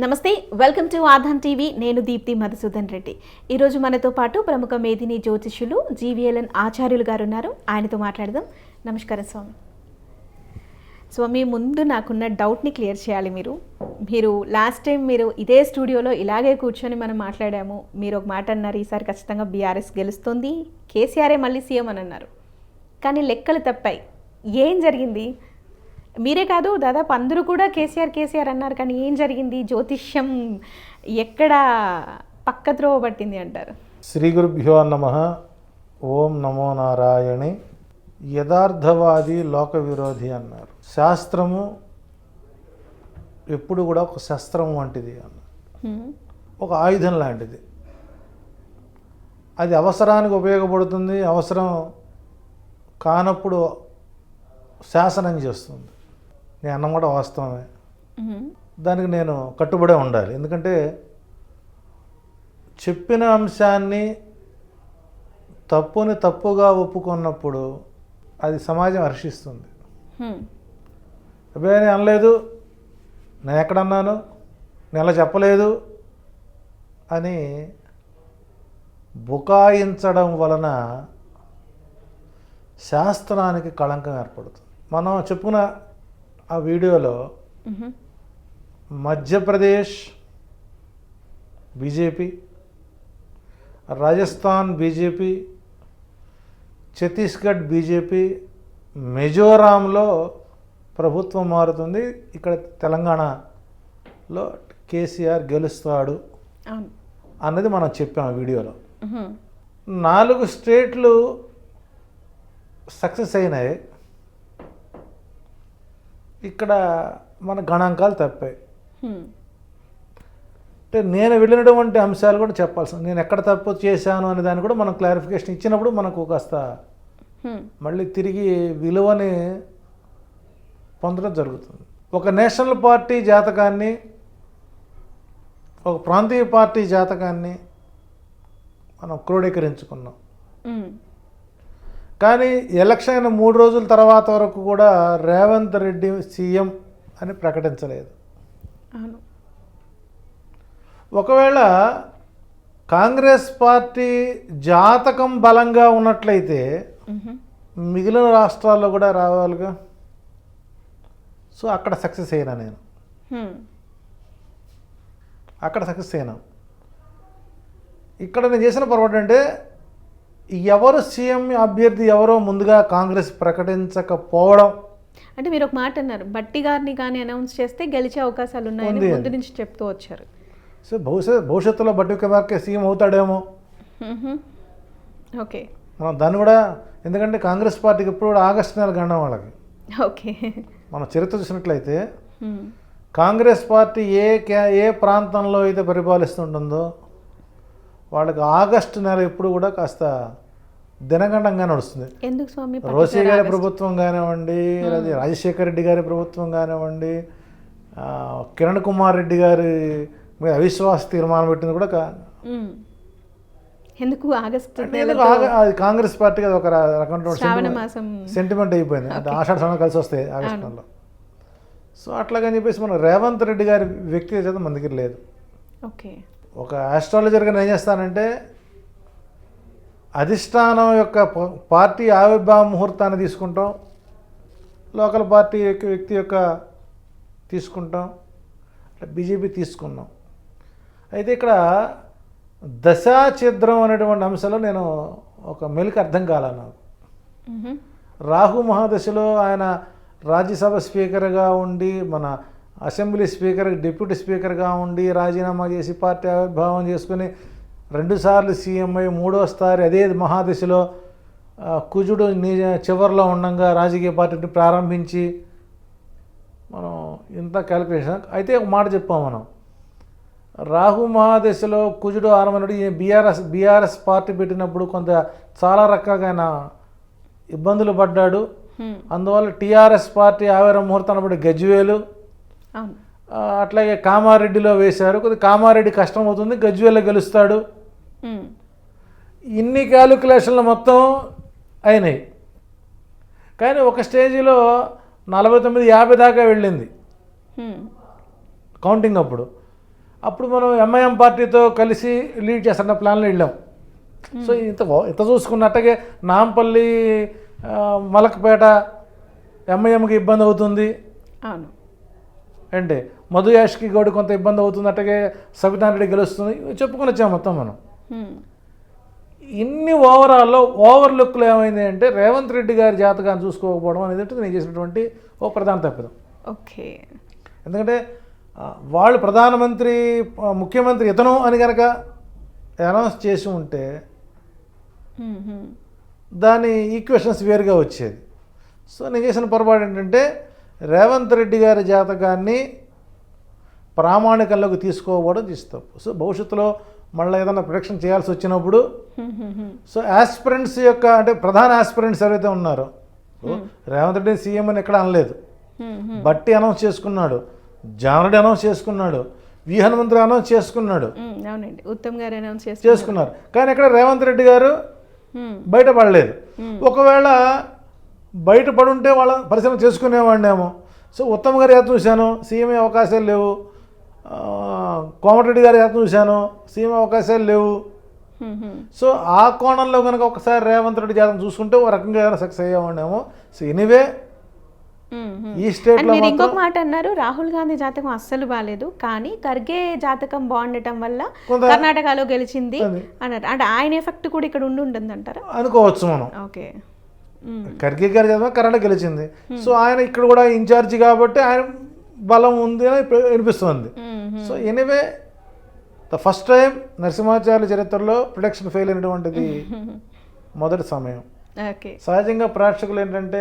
నమస్తే welcome to ఆధాన్ TV. నేను దీప్తి మధుసూదన్ రెడ్డి. ఈరోజు మనతో పాటు ప్రముఖ మేధిని జ్యోతిష్యులు జీవీఎల్ఎన్ ఆచార్యులు గారు ఉన్నారు ఆయనతో మాట్లాడదాం. నమస్కారం స్వామి. స్వామి ముందు నాకున్న డౌట్ని క్లియర్ చేయాలి మీరు. మీరు లాస్ట్ టైం మీరు ఇదే స్టూడియోలో ఇలాగే కూర్చొని మనం మాట్లాడాము. మీరు ఒక మాట అన్నారు ఈసారి ఖచ్చితంగా బీఆర్ఎస్ గెలుస్తుంది. కేసీఆరే మళ్ళీ సీఎం అని అన్నారు. కానీ లెక్కలు తప్పాయి. ఏం జరిగింది? మీరే కాదు దాదాపు అందరూ కూడా కేసీఆర్ కేసీఆర్ అన్నారు కానీ ఏం జరిగింది? జ్యోతిష్యం ఎక్కడ పక్కద్రోవ పట్టింది అంటారు. శ్రీ గురుభ్యో నమ. ఓం నమో నారాయణి. యథార్థవాది లోక విరోధి అన్నారు. శాస్త్రము ఎప్పుడు కూడా ఒక శస్త్రం వంటిది అన్నారు. ఒక ఆయుధం లాంటిది. అది అవసరానికి ఉపయోగపడుతుంది అవసరం కానప్పుడు శాసనం చేస్తుంది. నేను అన్నం కూడా వాస్తవమే. దానికి నేను కట్టుబడే ఉండాలి. ఎందుకంటే చెప్పిన అంశాన్ని తప్పుని తప్పుగా ఒప్పుకున్నప్పుడు అది సమాజం హర్షిస్తుంది. అబ్బాయి నేను అనలేదు. నేను ఎక్కడన్నాను? నేను అలా చెప్పలేదు? అని బుకాయించడం వలన శాస్త్రానికి కళంకం ఏర్పడుతుంది. మనం చెప్పుకున్న ఆ వీడియోలో. Madhya Pradesh BJP Rajasthan BJP Chhattisgarh BJP మిజోరాంలో ప్రభుత్వం మారుతుంది ఇక్కడ తెలంగాణలో కేసీఆర్ గెలుస్తాడు అన్నది మనం చెప్పాం ఆ వీడియోలో. నాలుగు స్టేట్లు సక్సెస్ అయినాయి ఇక్కడ మన గణాంకాలు తప్పాయి. అంటే నేను వెళ్ళినటువంటి అంశాలు కూడా చెప్పాల్సి నేను ఎక్కడ తప్పు చేశాను అనే దాన్ని కూడా మనం క్లారిఫికేషన్ ఇచ్చినప్పుడు మనకు కాస్త. మళ్ళీ తిరిగి విలువని పొందడం జరుగుతుంది ఒక నేషనల్ పార్టీ జాతకాన్ని ఒక ప్రాంతీయ పార్టీ జాతకాన్ని మనం క్రోడీకరించుకున్నాం. కానీ ఎలక్షన్ అయిన మూడు రోజుల తర్వాత వరకు కూడా రేవంత్ రెడ్డి సీఎం అని ప్రకటించలేదు. ఒకవేళ కాంగ్రెస్ పార్టీ జాతకం బలంగా ఉన్నట్లయితే. మిగిలిన రాష్ట్రాల్లో కూడా రావాలిగా? సో అక్కడ సక్సెస్ అయినా నేను. అక్కడ సక్సెస్ అయినా ఇక్కడ నేను చేసిన పొరపాటు అంటే ఎవరు సీఎం అభ్యర్థి ఎవరో ముందుగా కాంగ్రెస్ ప్రకటించకపోవడం అంటే మీరు ఒక మాట అన్నారు బట్టి గారిని కానీ అనౌన్స్ చేస్తే గెలిచే అవకాశాలు ఉన్నాయని. ముందు నుంచి చెప్తూ వచ్చారు సో భవిష్యత్ భవిష్యత్తులో బట్టి కుమార్కే సీఎం అవుతాడేమో. ఓకే మనం దాన్ని కూడా ఎందుకంటే కాంగ్రెస్ పార్టీకి ఇప్పుడు కూడా ఆగస్టు నెల గండం వాళ్ళకి ఓకే మనం చరిత్ర చూసినట్లయితే. కాంగ్రెస్ పార్టీ ఏ క్యా ఏ ప్రాంతంలో అయితే పరిపాలిస్తుంటుందో వాళ్ళకి ఆగస్టు నెల ఎప్పుడు కూడా కాస్త దినగండంగా నడుస్తుంది. ఎందుకు స్వామి? రోసీ గారి? ప్రభుత్వం కానివ్వండి లేదా రాజశేఖర రెడ్డి గారి ప్రభుత్వం కానివ్వండి కిరణ్ కుమార్ రెడ్డి గారి మీద అవిశ్వాస తీర్మానం పెట్టింది కూడా. ఎందుకు ఆగస్టు కాంగ్రెస్ పార్టీకి అది ఒక రకం సెంటిమెంట్ అయిపోయింది. అంటే ఆషాఢ శ్రావణ కలిసి వస్తాయి ఆగస్టు నెలలో. సో అట్లాగని చెప్పేసి మనం రేవంత్ రెడ్డి గారి వ్యక్తిగత మన దగ్గర లేదు. ఓకే. ఒక ఆస్ట్రాలజర్గా నేను ఏం చేస్తానంటే అధిష్టానం యొక్క పార్టీ ఆవిర్భావ ముహూర్తాన్ని తీసుకుంటాం. లోకల్ పార్టీ యొక్క వ్యక్తి యొక్క తీసుకుంటాం. బీజేపీ తీసుకున్నాం. అయితే ఇక్కడ దశా ఛిద్రం అనేటువంటి అంశంలో నేను ఒక మెలికి అర్థం కాల నాకు. రాహు మహాదశలో ఆయన రాజ్యసభ స్పీకర్గా ఉండి మన అసెంబ్లీ స్పీకర్ డిప్యూటీ స్పీకర్గా ఉండి రాజీనామా చేసి పార్టీ ఆవిర్భావం చేసుకుని రెండుసార్లు సీఎం అయి మూడోసారి అదే మహాదశలో కుజుడు చివరిలో ఉండగా రాజకీయ పార్టీని ప్రారంభించి మనం ఇంత క్యాలిక్యులేషన్ అయితే ఒక మాట చెప్పాం మనం. రాహు మహాదశలో కుజుడు ఆరమనుడు ఈ బీఆర్ఎస్ బీఆర్ఎస్ పార్టీ పెట్టినప్పుడు కొంత చాలా రకాలుగా ఆయన ఇబ్బందులు పడ్డాడు. అందువల్ల టీఆర్ఎస్ పార్టీ ఆవిర బట్టి గజ్వేలు. అట్లాగే కామారెడ్డిలో వేశారు. కొద్ది కామారెడ్డి కష్టం అవుతుంది గజ్వేల్లో గెలుస్తాడు. ఇన్ని క్యాలిక్యులేషన్లు మొత్తం అయినాయి. కానీ ఒక స్టేజీలో నలభై తొమ్మిది యాభై దాకా వెళ్ళింది. హ్మ్. కౌంటింగ్ అప్పుడు. అప్పుడు మనం ఎంఐఎం పార్టీతో కలిసి లీడ్ చేస్తున్న ప్లాన్లో వెళ్ళాం. సో ఇంత ఇంత చూసుకున్నట్టగే నాంపల్లి మలక్పేట ఎంఐఎంకి ఇబ్బంది అవుతుంది. అవును. అంటే మధు యాష్కి గౌడ్ కొంత ఇబ్బంది అవుతుంది అట్టగే సబితాన్ రెడ్డి గెలుస్తుంది. చెప్పుకొని వచ్చాం మొత్తం మనం. ఇన్ని ఓవరాల్లో ఓవర్ లుక్లో ఏమైంది అంటే రేవంత్ రెడ్డి గారి జాతకాన్ని చూసుకోకపోవడం అనేది నేను చేసినటువంటి ఓ ప్రధాన తప్పిదం. ఓకే. ఎందుకంటే వాళ్ళు ప్రధానమంత్రి ముఖ్యమంత్రి ఇతను అని కనుక అనౌన్స్ చేసి ఉంటే హ్మ్, హ్మ్. దాని ఈక్వేషన్స్ వేరుగా వచ్చేది. సో నేను చేసిన పొరపాటు ఏంటంటే రేవంత్ రెడ్డి గారి జాతకాన్ని ప్రామాణికంలోకి తీసుకోకపోవడం తీసి తప్పు. సో భవిష్యత్తులో మళ్ళీ ఏదైనా ప్రొడక్షన్ చేయాల్సి వచ్చినప్పుడు. సో ఆస్పిరెంట్స్ యొక్క అంటే ప్రధాన ఆస్పిరెంట్స్ ఎవరైతే ఉన్నారో రేవంత్ రెడ్డి సీఎం అని ఎక్కడ అనలేదు. బట్టి అనౌన్స్ చేసుకున్నాడు. జానరెడ్డి అనౌన్స్ చేసుకున్నాడు. వి హనుమంతుడు అనౌన్స్ చేసుకున్నాడు. అవునండి. ఉత్తమ్ గారు అనౌన్స్ చేసుకున్నారు. కానీ ఇక్కడ రేవంత్ రెడ్డి గారు బయటపడలేదు. ఒకవేళ బయటపడుంటే వాళ్ళ పరిశ్రమ చేసుకునేవాడినేమో. సో ఉత్తమ్ గారి యాత్ర చూశాను. సీఎం అవకాశాలు లేవు. కోమటిరెడ్డి గారి యాత్ర చూశాను. సీఎం అవకాశాలు లేవు. సో ఆ కోణంలో కనుక ఒకసారి రేవంత్ రెడ్డి జాతకం చూసుకుంటే ఒక రకంగా ఏదైనా సక్సెస్ అయ్యేవాడినేమో. So anyway. ఈ మీరు మాత్రం ఇంకొక మాట అన్నారు రాహుల్ గాంధీ జాతకం అస్సలు బాగాలేదు కానీ ఖర్గే జాతకం బాగుండటం వల్ల కర్ణాటకలో గెలిచింది. అన్నారు. అంటే ఆయన ఎఫెక్ట్ కూడా ఇక్కడ ఉండి ఉంటుంది అంటారా అనుకోవచ్చు మనం. ఓకే. ఖర్గే గారి జాతకం కర్ణాటక గెలిచింది. సో ఆయన ఇక్కడ కూడా ఇన్ఛార్జి కాబట్టి ఆయన బలం ఉంది అని హ్మ్. So anyway the first time Narasimhacharya చరిత్రలో ప్రొడక్షన్ ఫెయిల్ అయినటువంటిది మొదటి సమయం. సహజంగా ప్రేక్షకులు ఏంటంటే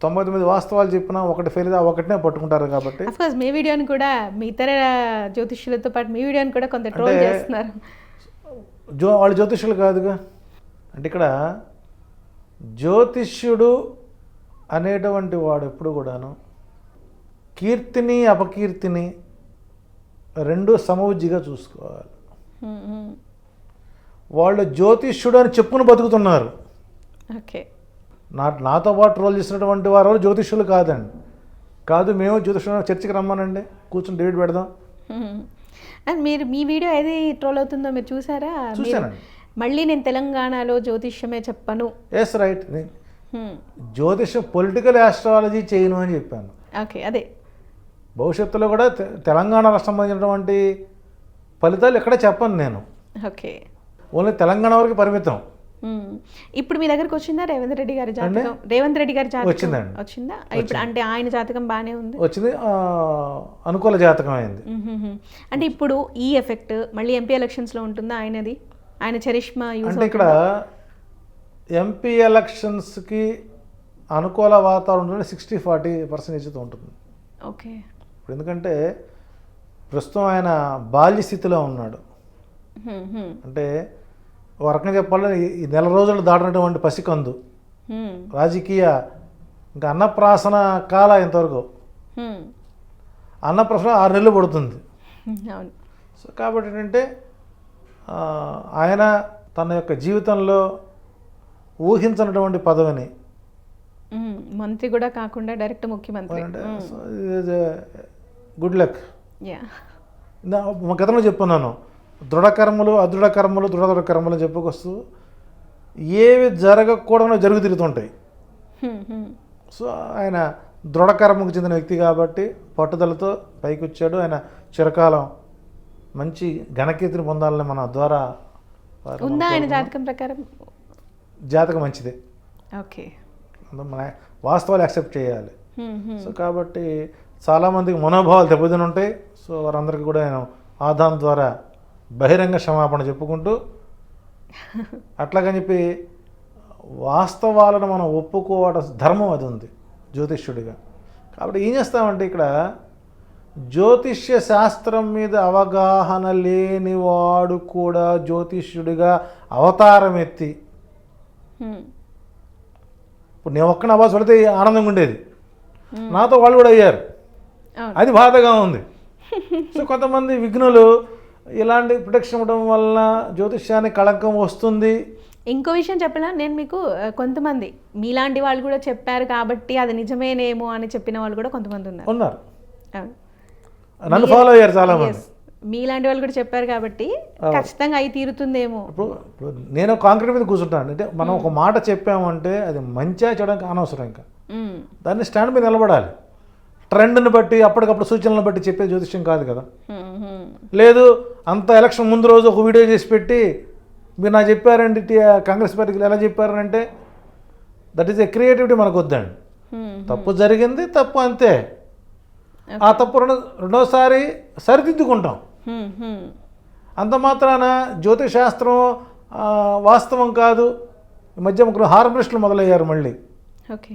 తొంభై తొమ్మిది వాస్తవాలు చెప్పినా ఒకటి ఫెయిల్ అయితే ఆ ఒకటినే పట్టుకుంటారు కాబట్టి. మీ వీడియోని కూడా మీ ఇతర జ్యోతిష్యులతో పాటు మీ వీడియోని కూడా కొంత ట్రోల్ చేస్తున్నారు. జో వాళ్ళు జ్యోతిష్యులు కాదుగా. అంటే ఇక్కడ జ్యోతిష్యుడు అనేటువంటి వాడు ఎప్పుడు కూడాను కీర్తిని అపకీర్తిని రెండు సమవుజ్జిగా చూసుకోవాలి. వాళ్ళు జ్యోతిష్యుడు అని చెప్పుకుని బతుకుతున్నారు. ఓకే. నా నాతో పాటు రోల్ చేసినటువంటి వారు జ్యోతిష్యులు కాదండి. కాదు మేము జ్యోతిష్యులు చర్చికి రమ్మానండి. కూర్చొని డేట్ పెడదాం. అండ్ మీరు మీ వీడియో ఏది ట్రోల్ అవుతుందో మీరు చూసారా. మళ్ళీ నేను తెలంగాణలో జ్యోతిష్యమే చెప్పను. Yes right. జ్యోతిష్యం పొలిటికల్ ఆస్ట్రాలజీ చేయను అని చెప్పాను. ఓకే అదే. భవిష్యత్తులో కూడా తెలంగాణ రాష్ట్రం సంబంధించినటువంటి ఫలితాలు ఎక్కడ చెప్పను నేను. ఓకే. ఓన్లీ తెలంగాణ వరకు పరిమితం. ఇప్పుడు మీ దగ్గరకు వచ్చిందా రేవంత్ రెడ్డి గారి జాతకం? రేవంత్ రెడ్డి గారి జాతకం వచ్చిందండి. వచ్చిందా? ఇప్పుడు అంటే ఆయన జాతకం బాగానే ఉంది? వచ్చింది. అనుకూల జాతకం అయింది. అంటే ఇప్పుడు ఈ ఎఫెక్ట్ మళ్ళీ ఎంపీ ఎలక్షన్స్లో ఉంటుందా ఆయనది? ఆయన చరిష్మా అంటే ఇక్కడ ఎంపీ ఎలక్షన్స్కి అనుకూల వాతావరణంలో సిక్స్టీ ఫార్టీ పర్సెంటేజ్తో ఉంటుంది. ఓకే. ఇప్పుడు ఎందుకంటే ప్రస్తుతం ఆయన బాల్య స్థితిలో ఉన్నాడు. అంటే ఒక రకంగా చెప్పాలంటే ఈ- నెల రోజులు దాటినటువంటి పసికందు. రాజకీయ ఇంకా అన్నప్రాసన కాల ఇంతవరకు. అన్నప్రాసన ఆరు నెలలు పడుతుంది సో కాబట్టి ఏంటంటే ఆయన తన యొక్క జీవితంలో ఊహించినటువంటి పదవిని. మంత్రి కూడా కాకుండా డైరెక్ట్ ముఖ్యమంత్రి గుడ్ లక్ గతంలో చెప్పున్నాను. దృఢ కర్మలు అదృఢ కర్మలు దృఢ దృఢ కర్మలు అని చెప్పుకొస్తూ ఏవి జరగకూడనో జరుగు తిరుగుతుంటాయి. సో ఆయన దృఢకర్మకు చెందిన వ్యక్తి కాబట్టి పట్టుదలతో పైకి వచ్చాడు ఆయన చిరకాలం మంచి ఘనకీర్తిని పొందాలని మన ద్వారా. జాతకం ప్రకారం? జాతకం మంచిదే. ఓకే వాస్తవాలు యాక్సెప్ట్ చేయాలి. మ్మ్. సో కాబట్టి చాలామందికి మనోభావాలు దెబ్బతిని ఉంటాయి సో వారందరికీ కూడా నేను ఆదాం ద్వారా బహిరంగ క్షమాపణ చెప్పుకుంటూ అట్లాగని చెప్పి వాస్తవాలను మనం ఒప్పుకోవడం ధర్మం అది ఉంది జ్యోతిష్యుడిగా. కాబట్టి ఏం చేస్తామంటే ఇక్కడ జ్యోతిష్య శాస్త్రం మీద అవగాహన లేనివాడు కూడా జ్యోతిష్యుడిగా అవతారం ఎత్తి. ఇప్పుడు నేను ఒక్కన అవ్వాల్సి పడితే ఆనందంగా ఉండేది. నాతో వాళ్ళు కూడా అయ్యారు. అది బాధగా ఉంది. సో కొంతమంది విఘ్నులు ఇలాంటి ప్రొటెక్షన్ ఇవ్వడం వలన జ్యోతిష్యానికి కళంకం వస్తుంది. ఇంకో విషయం చెప్పినా? నేను మీకు కొంతమంది మీలాంటి వాళ్ళు కూడా చెప్పారు కాబట్టి అది నిజమేనేమో అని చెప్పిన వాళ్ళు కూడా కొంతమంది ఉన్నారు. ఉన్నారు. నన్ను ఫాలో అయ్యారు చాలామంది. Yes. మీలాంటి వాళ్ళు కూడా చెప్పారు కాబట్టి ఖచ్చితంగా అయి తీరుతుందేమో. ఇప్పుడు ఇప్పుడు నేను కాంక్రీట్ మీద కూర్చుంటాను అంటే మనం ఒక మాట చెప్పామంటే అది మంచిగా చేయడానికి అనవసరం ఇంకా. ఉమ్, దాన్ని స్టాండ్ మీద నిలబడాలి. ట్రెండ్ని బట్టి అప్పటికప్పుడు సూచనలను బట్టి చెప్పే జ్యోతిష్యం కాదు కదా. లేదు అంత ఎలక్షన్ ముందు రోజు ఒక వీడియో చేసి పెట్టి మీరు నాకు చెప్పారండి కాంగ్రెస్ పార్టీకి ఎలా చెప్పారనంటే దట్ ఈస్ ఎ క్రియేటివిటీ మనకు వద్దండి తప్పు జరిగింది తప్పు అంతే. ఆ తప్పు రెండో రెండోసారి సరిదిద్దుకుంటాం. అంత మాత్రాన జ్యోతిశాస్త్రం ఆ, వాస్తవం కాదు. ఈ మధ్య ముగ్గురు హార్మనిస్టులు మొదలయ్యారు మళ్ళీ. ఓకే.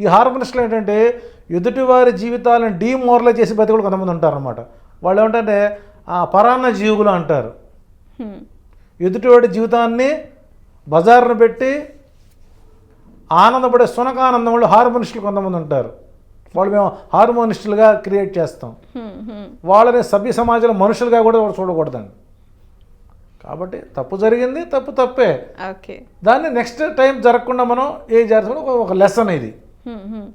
ఈ హార్మనిస్టులు ఏంటంటే ఎదుటివారి జీవితాలను డీమోరలైజ్ చేసి బతికులు కొంతమంది ఉంటారన్నమాట. వాళ్ళు ఏమంటే ఆ పరాన్న జీవులు అంటారు. ఎదుటివాడి జీవితాన్ని బజారును పెట్టి ఆనందపడే సునకానందం వాళ్ళు హార్మోనిస్టులు కొంతమంది ఉంటారు. వాళ్ళు మేము హార్మోనిస్టులుగా క్రియేట్ చేస్తాం. వాళ్ళని సభ్య సమాజంలో మనుషులుగా కూడా చూడకూడదండి. కాబట్టి తప్పు జరిగింది తప్పు తప్పే. ఓకే. దాన్ని నెక్స్ట్ టైం జరగకుండా మనం ఏ జరగకుండా ఒక లెసన్ ఇది. হুম হুম